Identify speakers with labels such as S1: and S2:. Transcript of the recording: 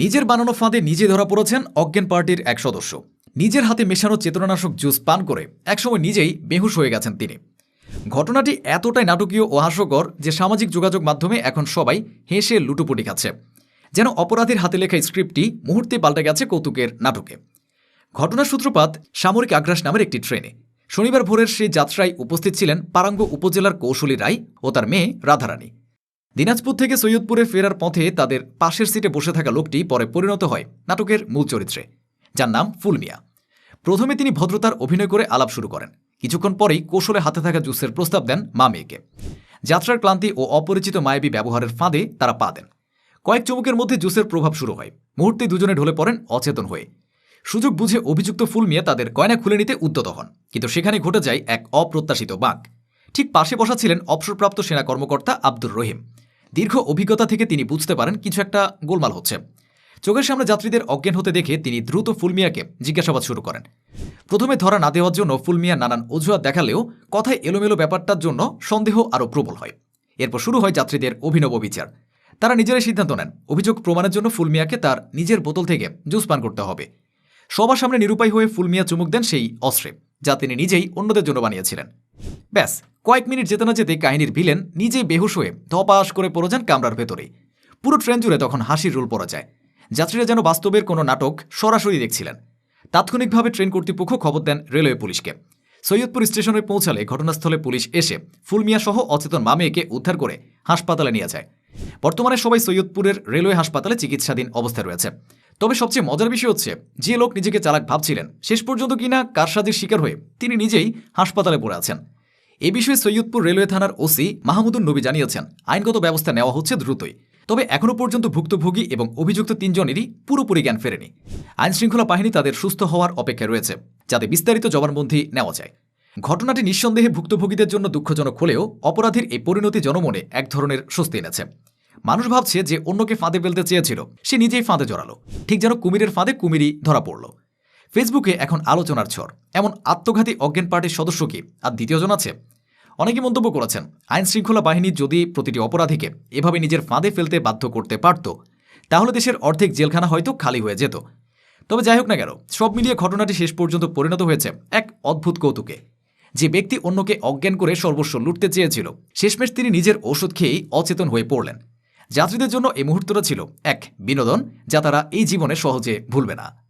S1: নিজের বানানো ফাঁদে নিজে ধরা পড়েছেন অজ্ঞান পার্টির এক সদস্য। নিজের হাতে মেশানো চেতনানাশক জুস পান করে একসময় নিজেই বেহুশ হয়ে গেছেন তিনি। ঘটনাটি এতটাই নাটকীয় ও হাস্যকর যে সামাজিক যোগাযোগ মাধ্যমে এখন সবাই হেসে লুটোপুটি খাচ্ছে। যেন অপরাধীর হাতে লেখা স্ক্রিপ্টটি মুহূর্তে পাল্টে গেছে কৌতুকের নাটকে। ঘটনার সূত্রপাত সামরিক আগ্রাস নামের একটি ট্রেনে। শনিবার ভোরের সেই যাত্রায় উপস্থিত ছিলেন পারাঙ্গ উপজেলার কৌশলী রায় ও তার মেয়ে রাধারানী। দিনাজপুর থেকে সৈয়দপুরে ফেরার পথে তাদের পাশের সিটে বসে থাকা লোকটি পরে পরিণত হয় নাটকের মূল চরিত্রে, যার নাম ফুলমিয়া। প্রথমে তিনি ভদ্রতার অভিনয় করে আলাপ শুরু করেন। কিছুক্ষণ পরেই কৌশলে হাতে থাকা জুসের প্রস্তাব দেন মা মেয়েকে। যাত্রার ক্লান্তি ও অপরিচিত মায়াবী ব্যবহারের ফাঁদে তারা পা দেন। কয়েক চমকের মধ্যে জুসের প্রভাব শুরু হয়। মুহূর্তে দুজনে ঢলে পড়েন অচেতন হয়ে। সুযোগ বুঝে অভিযুক্ত ফুলমিয়া তাদের গয়না খুলে নিতে উদ্যত হন। কিন্তু সেখানে ঘটে যায় এক অপ্রত্যাশিত বাঁক। ঠিক পাশে বসা ছিলেন অবসরপ্রাপ্ত সেনা কর্মকর্তা আব্দুর রহিম। দীর্ঘ অভিজ্ঞতা থেকে তিনি বুঝতে পারেন কিছু একটা গোলমাল হচ্ছে। চোখের সামনে যাত্রীদের অজ্ঞান হতে দেখে তিনি দ্রুত ফুলমিয়াকে জিজ্ঞাসাবাদ শুরু করেন। প্রথমে ধরা না দেওয়ার জন্য ফুলমিয়া নানান অজুহাত দেখালেও কথায় এলোমেলো ব্যাপারটার জন্য সন্দেহ আরও প্রবল হয়। এরপর শুরু হয় যাত্রীদের অভিনব বিচার। তারা নিজেরাই সিদ্ধান্ত নেন, অভিযোগ প্রমাণের জন্য ফুলমিয়াকে তার নিজের বোতল থেকে জুস পান করতে হবে। সবার সামনে নিরুপায় হয়ে ফুলমিয়া চুমুক দেন সেই অস্ত্রে, যা তিনি নিজেই অন্যদের জন্য বানিয়েছিলেন। ব্যাস কয়েক মিনিট যেতে না যেতে কাহিনীর ভিলেন নিজেই বেহুশ হয়ে ধপাস করে পড়ে যান কামরার ভেতরে পুরো ট্রেন জুড়ে তখন হাসির রোল পড়া যায়। যাত্রীরা যেন বাস্তবের কোনো নাটক সরাসরি দেখছিলেন। তাৎক্ষণিকভাবে ট্রেন কর্তৃপক্ষ খবর দেন রেলওয়ে পুলিশকে। সৈয়দপুর স্টেশনে পৌঁছালে ঘটনাস্থলে পুলিশ এসে ফুলমিয়া সহ অচেতন মামেকে উদ্ধার করে হাসপাতালে নিয়ে যায়। বর্তমানে সবাই সৈয়দপুরের রেলওয়ে হাসপাতালে চিকিৎসাধীন অবস্থায় রয়েছে। তবে সবচেয়ে মজার বিষয় হচ্ছে, যে লোক নিজেকে চালাক ভাবছিলেন, শেষ পর্যন্ত কিনা কারসাজির শিকার হয়ে তিনি নিজেই হাসপাতালে পড়ে আছেন। এ বিষয়ে সৈয়দপুর রেলওয়ে থানার ওসি মাহমুদুর নবী জানিয়েছেন, আইনগত ব্যবস্থা নেওয়া হচ্ছে দ্রুতই। তবে এখনও পর্যন্ত ভুক্তভোগী এবং অভিযুক্ত তিনজনেরই পুরোপুরি জ্ঞান ফেরেনি। আইনশৃঙ্খলা বাহিনী তাদের সুস্থ হওয়ার অপেক্ষায় রয়েছে, যাতে বিস্তারিত জবানবন্দি নেওয়া যায়। ঘটনাটি নিঃসন্দেহে ভুক্তভোগীদের জন্য দুঃখজনক হলেও অপরাধীর এই পরিণতি জনমনে এক ধরনের স্বস্তি এনেছে। মানুষ ভাবছে যে অন্যকে ফাঁদে ফেলতে চেয়েছিল, সে নিজেই ফাঁদে জড়ালো। ঠিক যেন কুমিরের ফাঁদে কুমিরই ধরা পড়ল। ফেসবুকে এখন আলোচনার ঝড়। এমন আত্মঘাতী অজ্ঞান পার্টির সদস্য কি? আর দ্বিতীয়জন আছে? অনেকে মন্তব্য করেছেন আইন শৃঙ্খলা বাহিনী যদি প্রতিটি অপরাধীকে এভাবে নিজের ফাঁদে ফেলতে বাধ্য করতে পারত, তাহলে দেশের অর্ধেক জেলখানা হয়তো খালি হয়ে যেত। তবে যাই হোক না কেন, সব মিলিয়ে ঘটনাটি শেষ পর্যন্ত পরিণত হয়েছে এক অদ্ভুত কৌতুকে। যে ব্যক্তি অন্যকে অজ্ঞান করে সর্বস্ব লুটতে চেয়েছিল, শেষমেশ তিনি নিজের ওষুধ খেয়েই অচেতন হয়ে পড়লেন। যাত্রীদের জন্য এই মুহূর্তটা ছিল এক বিনোদন, যা তারা এই জীবনে সহজে ভুলবে না।